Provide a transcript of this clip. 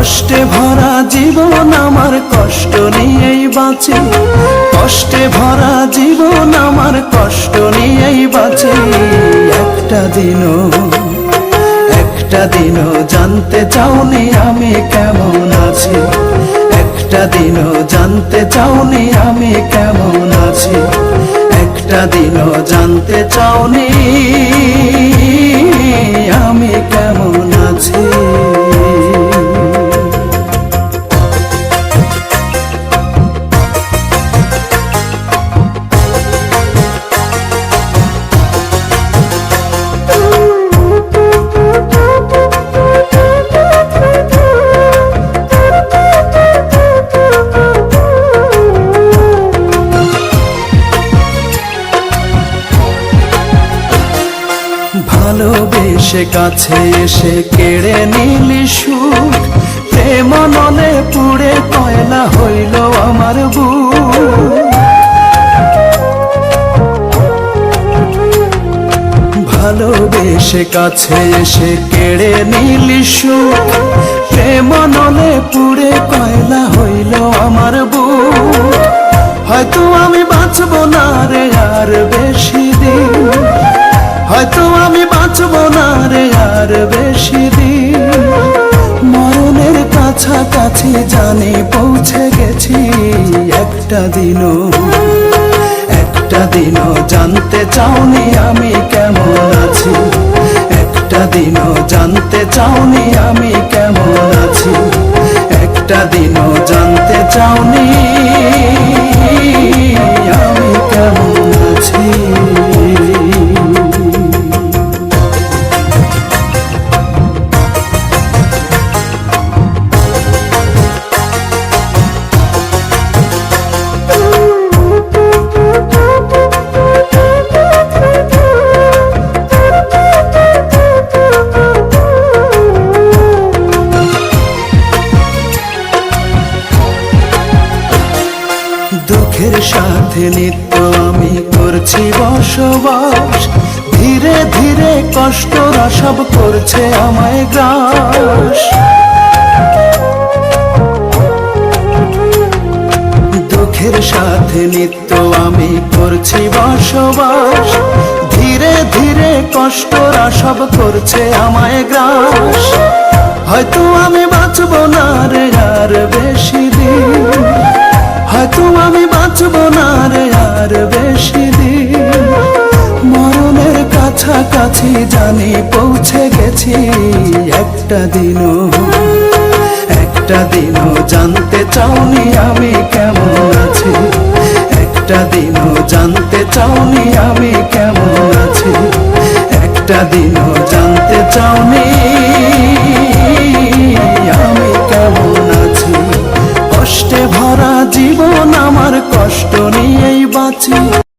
কষ্টে ভরা জীবন আমার কষ্ট নিয়েই বাঁচে। কষ্টে ভরা জীবন আমার কষ্ট নিয়েই বাঁচে। একটা দিনও একটা দিনও জানতে চাওনি আমি কেমন আছি। একটা দিনও জানতে চাওনি আমি কেমন আছি। একটা দিনও জানতে চাওনি ভালোবেসে কাছে এসে কেড়ে নিলি সুখ। প্রেম নলে পুড়ে কয়লা হইল আমার বুক। ভালোবেসে কাছে এসে কেড়ে নিলি সুখ। প্রেম নলে পুড়ে কয়লা হইল আমার বুক। হয়তো আমি বাঁচব না রে বাঁচব না রে আর বেশি দিন। মরণের কাছাকাছি জানি পৌঁছে গেছি একটা দিনও। একটা দিনও জানতে চাওনি আমি কেমন আছি। একটা দিনও জানতে চাওনি আমি কেমন আছি। একটা দিনও জানতে চাওনি। সাথে নিত্য আমি করছি বসবাস। ধীরে ধীরে কষ্টরা সব করছে আমায় গ্রাস। দুঃখের সাথে নিত্য আমি করছি বসবাস। ধীরে ধীরে কষ্টরা সব করছে আমায় গ্রাস। হয়তো আমি বাঁচব না রে আর বেশি দিন। হয়তো আমি বাঁচব না রে আর বেশি দিন। মরণের কাছাকাছি জানি পৌঁছে গেছি। একটা দিনও একটা দিনও জানতে চাওনি আমি কেমন আছি। একটা দিনও জানতে চাওনি আমি কেমন আছি। একটা দিনও জানতে চাওনি to.